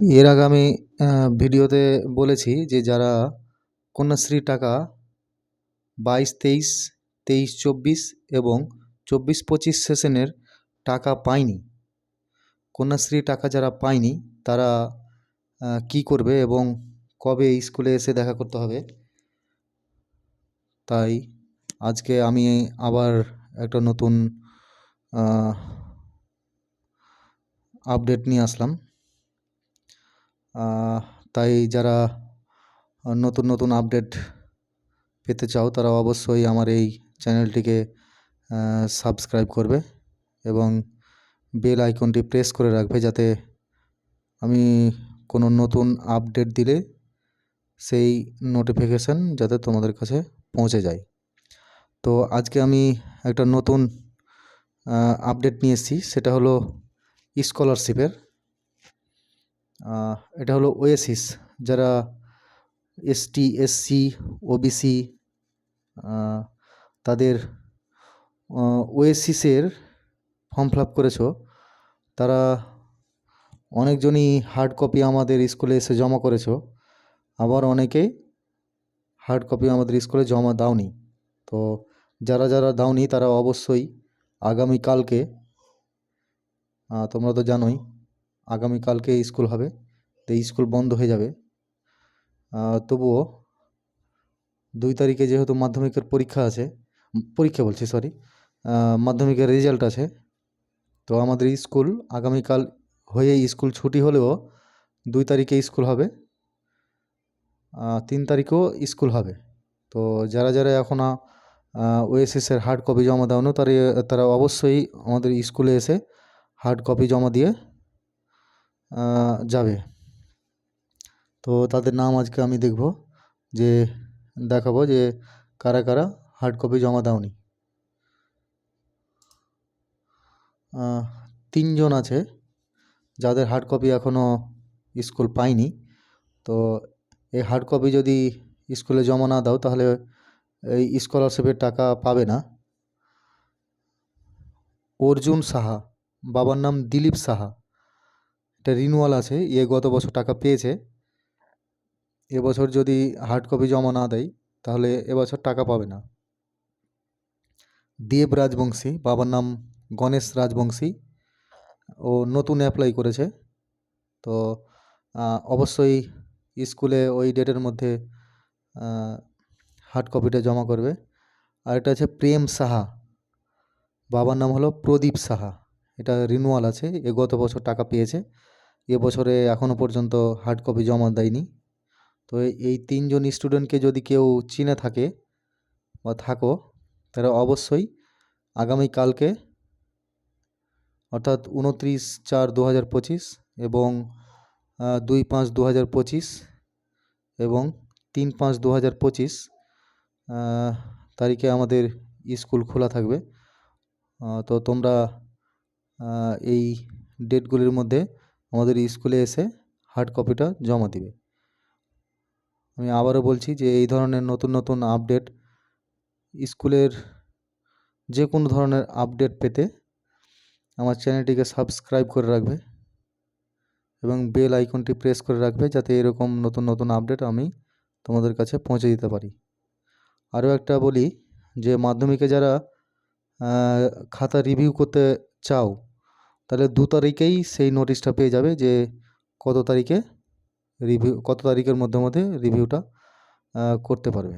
এর আগে আমি ভিডিওতে বলেছি যে যারা কন্যাশ্রীর টাকা বাইশ, তেইশ তেইশ, চব্বিশ এবং চব্বিশ, পঁচিশ সেশনের টাকা পায়নি কন্যাশ্রীর টাকা যারা পায়নি তারা কী করবে এবং কবে স্কুলে এসে দেখা করতে হবে? তাই আজকে আমি আবার একটা নতুন আপডেট নিয়ে আসলাম। তাই যারা নতুন নতুন আপডেট পেতে চাও তারা অবশ্যই আমার এই চ্যানেলটিকে সাবস্ক্রাইব করবে এবং বেল আইকনটি প্রেস করে রাখবে যাতে আমি কোনো নতুন আপডেট দিলে সেই নোটিফিকেশান যাতে তোমাদের কাছে পৌঁছে যায়। তো আজকে আমি একটা নতুন আপডেট নিয়ে এসেছি, সেটা হলো স্কলারশিপের এটা হলো ওয়েসিস যারা এসটি এসসি ওবিসি তাদের ওয়েসিসের ফর্ম ফিল আপ করেছ। তারা অনেকজনই হার্ড কপি আমাদের স্কুলে এসে জমা করেছ। আবার অনেকে হার্ড কপি আমাদের স্কুলে জমা দাওনি। তো যারা যারা দাওনি তারা অবশ্যই আগামীকালকে তোমরা তো জানোই আগামীকালকে স্কুল হবে, তো স্কুল বন্ধ হয়ে যাবে। তবুও দুই তারিখে যেহেতু মাধ্যমিকের পরীক্ষা আছে, পরীক্ষা বলছি সরি মাধ্যমিকের রেজাল্ট আছে, তো আমাদের স্কুল আগামীকাল হয়ে স্কুল ছুটি হলেও দুই তারিখে স্কুল হবে তিন তারিখেও স্কুল হবে। তো যারা যারা এখনও ওএসএসের হার্ড কপি জমা দাওনি, তারা তারা অবশ্যই আমাদের স্কুলে এসে হার্ড কপি জমা দিয়ে যাবে। তো তাদের নাম আজকে আমি দেখব, যে দেখাবো যে কারা কারা হার্ড কপি জমা দাওনি। তিনজন আছে যাদের হার্ড কপি এখনও স্কুল পায়নি। তো এই হার্ড কপি যদি স্কুলে জমা না দাও, তাহলে এই স্কলারশিপের টাকা পাবে না। অর্জুন সাহা, বাবার নাম দিলীপ সাহা। এটা রিনুয়াল আছে এ গত বছর টাকা পেয়েছে। এবছর যদি হার্ড কপি জমা না দেয়, তাহলে এবছর টাকা পাবে না। দেব রাজবংশী বাবার নাম গণেশ রাজবংশী ও নতুন অ্যাপ্লাই করেছে। তো অবশ্যই স্কুলে ওই ডেটের মধ্যে হার্ড কপিটা জমা করবে। আর এটা আছে প্রেম সাহা বাবার নাম হলো প্রদীপ সাহা এটা রিনুয়াল আছে, এ গত বছর টাকা পেয়েছে। এ বছরে এখনও পর্যন্ত হার্ড কপি জমা দেয়নি। তো এই তিনজন স্টুডেন্টকে যদি কেউ চিনে থাকে বা থাকো, তারা অবশ্যই আগামীকালকে অর্থাৎ উনত্রিশ চার দু হাজার পঁচিশ এবং দুই পাঁচ দু হাজার পঁচিশ এবং তিন পাঁচ দু হাজার পঁচিশ তারিখে আমাদের স্কুল খোলা থাকবে। তো তোমরা এই ডেটগুলির মধ্যে আমাদের স্কুলে এসে হার্ড কপিটা জমা দিবে। আমি আবারও বলছি যে এই ধরনের নতুন নতুন আপডেট স্কুলের যে কোনো ধরনের আপডেট পেতে আমার চ্যানেলটিকে সাবস্ক্রাইব করে রাখবে এবং বেল আইকনটি প্রেস করে রাখবে যাতে এরকম নতুন নতুন আপডেট আমি তোমাদের কাছে পৌঁছে দিতে পারি। আরও একটা বলি যে মাধ্যমিকে যারা খাতা রিভিউ করতে চাও তাহলে দু তারিখেই সেই নোটিশটা পেয়ে যাবে যে কত তারিখে রিভিউ কত তারিখের মধ্যে মধ্যে রিভিউটা করতে পারবে।